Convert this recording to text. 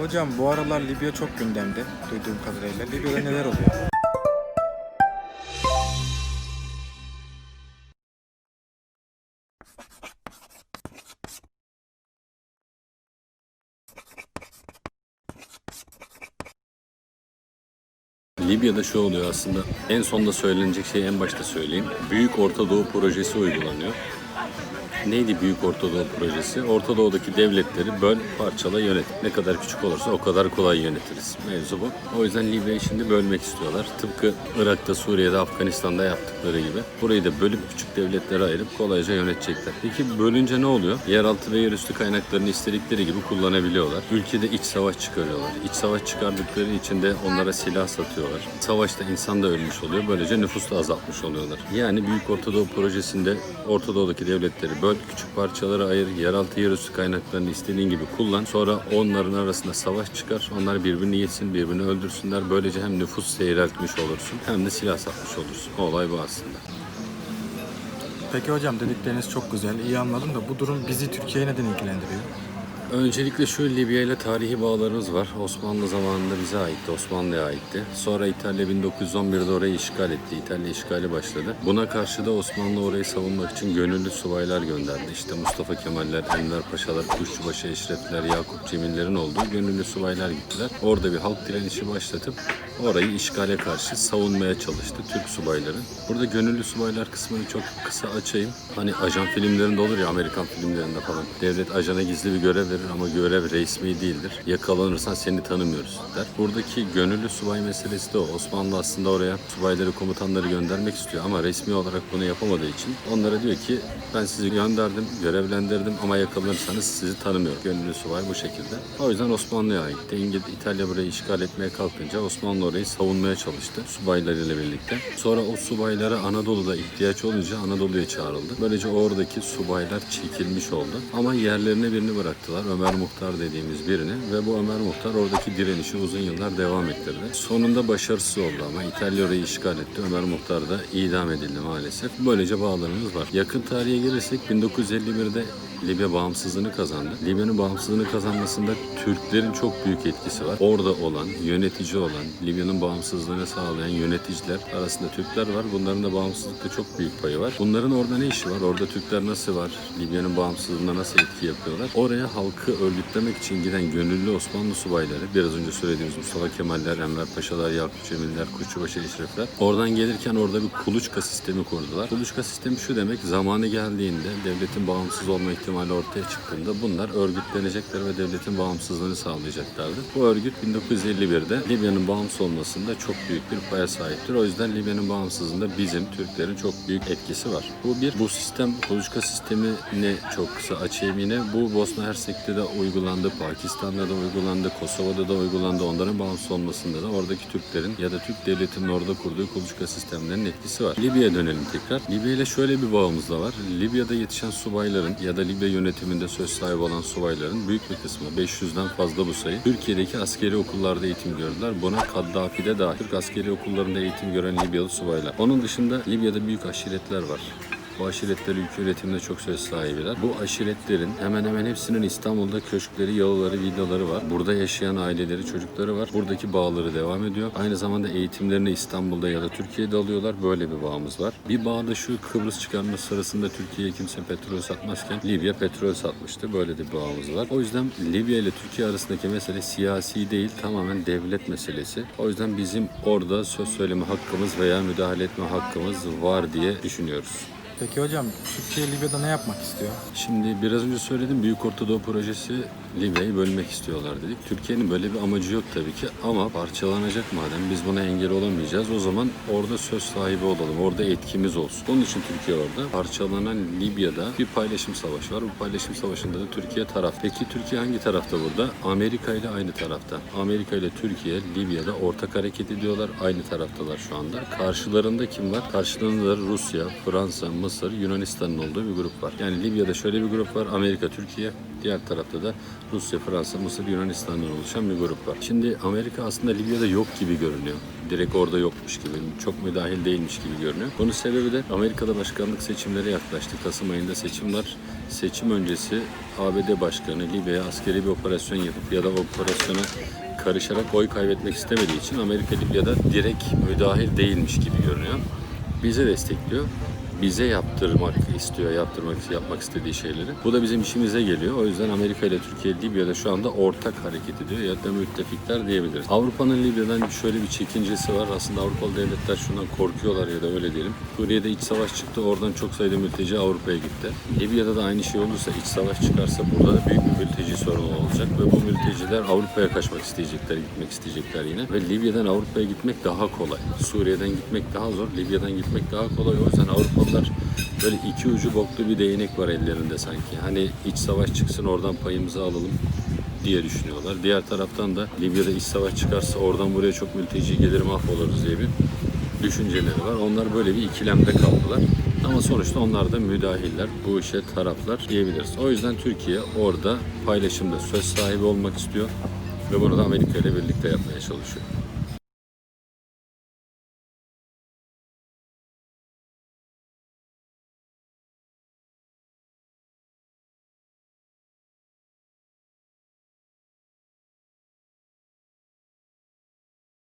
Hocam bu aralar Libya çok gündemde duyduğum kadarıyla. Libya'da neler oluyor? Libya'da şu oluyor aslında. En sonda söylenecek şeyi en başta söyleyeyim. Büyük Orta Doğu projesi uygulanıyor. Neydi Büyük Orta Doğu projesi? Orta Doğu'daki devletleri böl, parçala, yönet. Ne kadar küçük olursa o kadar kolay yönetiriz. Mevzu bu. O yüzden Libya'yı şimdi bölmek istiyorlar. Tıpkı Irak'ta, Suriye'de, Afganistan'da yaptıkları gibi. Burayı da bölüp küçük devletlere ayırıp kolayca yönetecekler. Peki bölünce ne oluyor? Yeraltı ve yerüstü kaynaklarını istedikleri gibi kullanabiliyorlar. Ülkede iç savaş çıkarıyorlar. İç savaş çıkardıkları için de onlara silah satıyorlar. Savaşta insan da ölmüş oluyor. Böylece nüfus da azaltmış oluyorlar. Yani Büyük Orta Doğu projesinde Orta Doğu'daki devletleri böl, küçük parçalara ayır, yeraltı yerüstü kaynaklarını istediğin gibi kullan. Sonra onların arasında savaş çıkar. Onlar birbirini yesin, birbirini öldürsünler. Böylece hem nüfus seyreltmiş olursun hem de silah satmış olursun. Olay bu aslında. Peki hocam dedikleriniz çok güzel. iyi anladım da bu durum bizi Türkiye'ye neden ilgilendiriyor? Öncelikle şu Libya ile tarihi bağlarımız var. Osmanlı zamanında bize aitti, Osmanlı'ya aitti. Sonra İtalya 1911'de orayı işgal etti. İtalya işgali başladı. Buna karşı da Osmanlı orayı savunmak için gönüllü subaylar gönderdi. İşte Mustafa Kemaller, Enver Paşalar, Kuşçubaşı Eşrefler, Yakup Cemillerin olduğu gönüllü subaylar gittiler. Orada bir halk direnişi başlatıp orayı işgale karşı savunmaya çalıştı Türk subayları. Burada gönüllü subaylar kısmını çok kısa açayım. Hani ajan filmlerinde olur ya Amerikan filmlerinde falan. Devlet ajana gizli bir görev verir ama görev resmi değildir. Yakalanırsan seni tanımıyoruz der. Buradaki gönüllü subay meselesi de o. Osmanlı aslında oraya subayları, komutanları göndermek istiyor ama resmi olarak bunu yapamadığı için onlara diyor ki ben sizi gönderdim, görevlendirdim ama yakalanırsanız sizi tanımıyor. Gönüllü subay bu şekilde. O yüzden Osmanlı'ya aitti. İngiliz, İtalya burayı işgal etmeye kalkınca Osmanlı orayı savunmaya çalıştı subaylarıyla birlikte. Sonra o subaylara Anadolu'da ihtiyaç olunca Anadolu'ya çağrıldı. Böylece oradaki subaylar çekilmiş oldu. Ama yerlerine birini bıraktılar. Ömer Muhtar dediğimiz birini ve bu Ömer Muhtar oradaki direnişi uzun yıllar devam ettirdi. Sonunda başarısız oldu ama İtalya orayı işgal etti. Ömer Muhtar da idam edildi maalesef. Böylece bağlarımız var. Yakın tarihe gelirsek 1951'de Libya bağımsızlığını kazandı. Libya'nın bağımsızlığını kazanmasında Türklerin çok büyük etkisi var. Orada olan, yönetici olan, Libya'nın bağımsızlığını sağlayan yöneticiler arasında Türkler var. Bunların da bağımsızlıkta çok büyük payı var. Bunların orada ne işi var? Orada Türkler nasıl var? Libya'nın bağımsızlığına nasıl etki yapıyorlar? Oraya halkı örgütlemek için giden gönüllü Osmanlı subayları, biraz önce söylediğimiz Mustafa Kemaller, Enver Paşalar, Yakup Cemiller, Kuşçubaşı Eşrefler. Oradan gelirken orada bir kuluçka sistemi kurdular. Kuluçka sistemi şu demek, zamanı geldiğinde devletin bağımsız olma ihtimali ortaya çıktığında bunlar örgütlenecekler ve devletin bağımsızlığını sağlayacaklardı. Bu örgüt 1951'de Libya'nın bağımsız olmasında çok büyük bir paya sahiptir. O yüzden Libya'nın bağımsızlığında bizim Türklerin çok büyük etkisi var. Bu bir, bu sistem, kuluçka sistemini çok kısa açayım yine. Bu Bosna Hersek'te de uygulandı, Pakistan'da da uygulandı, Kosova'da da uygulandı. Onların bağımsız olmasında da oradaki Türklerin ya da Türk devletinin orada kurduğu kuluçka sistemlerinin etkisi var. Libya'ya dönelim tekrar. Libya ile şöyle bir bağımız da var. Libya'da yetişen subayların ya da Libya yönetiminde söz sahibi olan subayların büyük bir kısmı 500'den fazla bu sayı Türkiye'deki askeri okullarda eğitim gördüler. Buna Kaddafi'de dahil Türk askeri okullarında eğitim gören Libyalı subaylar. Onun dışında Libya'da büyük aşiretler var. Bu aşiretler ülke yönetiminde çok söz sahibiler. Bu aşiretlerin hemen hemen hepsinin İstanbul'da köşkleri, yalıları, villaları var. Burada yaşayan aileleri, çocukları var. Buradaki bağları devam ediyor. Aynı zamanda eğitimlerini İstanbul'da ya da Türkiye'de alıyorlar. Böyle bir bağımız var. Bir bağ da şu Kıbrıs çıkarması sırasında Türkiye'ye kimse petrol satmazken Libya petrol satmıştı. Böyle de bir bağımız var. O yüzden Libya ile Türkiye arasındaki mesele siyasi değil, tamamen devlet meselesi. O yüzden bizim orada söz söyleme hakkımız veya müdahale etme hakkımız var diye düşünüyoruz. Peki hocam Türkiye Libya'da ne yapmak istiyor? Şimdi biraz önce söyledim Büyük Orta Doğu Projesi Libya'yı bölmek istiyorlar dedik. Türkiye'nin böyle bir amacı yok tabii ki ama parçalanacak madem biz buna engel olamayacağız o zaman orada söz sahibi olalım. Orada etkimiz olsun. Onun için Türkiye orada. Parçalanan Libya'da bir paylaşım savaşı var. Bu paylaşım savaşında da Türkiye taraf. Peki Türkiye hangi tarafta burada? Amerika ile aynı tarafta. Amerika ile Türkiye Libya'da ortak hareket ediyorlar. Aynı taraftalar şu anda. Karşılarında kim var? Karşılarında Rusya, Fransa, Mısır, Mısır, Yunanistan'ın olduğu bir grup var. Yani Libya'da şöyle bir grup var. Amerika, Türkiye. Diğer tarafta da Rusya, Fransa, Mısır, Yunanistan'dan oluşan bir grup var. Şimdi Amerika aslında Libya'da yok gibi görünüyor. Direkt orada yokmuş gibi, çok müdahil değilmiş gibi görünüyor. Bunun sebebi de Amerika'da başkanlık seçimleri yaklaştı. Kasım ayında seçim var. Seçim öncesi ABD Başkanı Libya'ya askeri bir operasyon yapıp ya da operasyona karışarak oy kaybetmek istemediği için Amerika Libya'da direkt müdahil değilmiş gibi görünüyor. Bize destekliyor. Bize yaptırmak istiyor, yaptırmak yapmak istediği şeyleri. Bu da bizim işimize geliyor. O yüzden Amerika ile Türkiye Libya'da şu anda ortak hareket ediyor ya da müttefikler diyebiliriz. Avrupa'nın Libya'dan şöyle bir çekincesi var. Aslında Avrupalı devletler şundan korkuyorlar ya da öyle diyelim. Suriye'de iç savaş çıktı. Oradan çok sayıda mülteci Avrupa'ya gitti. Libya'da da aynı şey olursa, iç savaş çıkarsa burada da büyük bir mülteci sorunu olacak ve bu mülteciler Avrupa'ya kaçmak isteyecekler, gitmek isteyecekler yine. Ve Libya'dan Avrupa'ya gitmek daha kolay. Suriye'den gitmek daha zor, Libya'dan gitmek daha kolay. O yüzden Avrupalılar böyle iki ucu boklu bir değnek var ellerinde sanki. Hani iç savaş çıksın oradan payımızı alalım diye düşünüyorlar. Diğer taraftan da Libya'da iç savaş çıkarsa oradan buraya çok mülteci gelir mahvoluruz diye bir düşünceleri var. Onlar böyle bir ikilemde kaldılar. Ama sonuçta onlar da müdahiller, bu işe taraflar diyebiliriz. O yüzden Türkiye orada paylaşımda söz sahibi olmak istiyor ve bunu da Amerika ile birlikte yapmaya çalışıyor.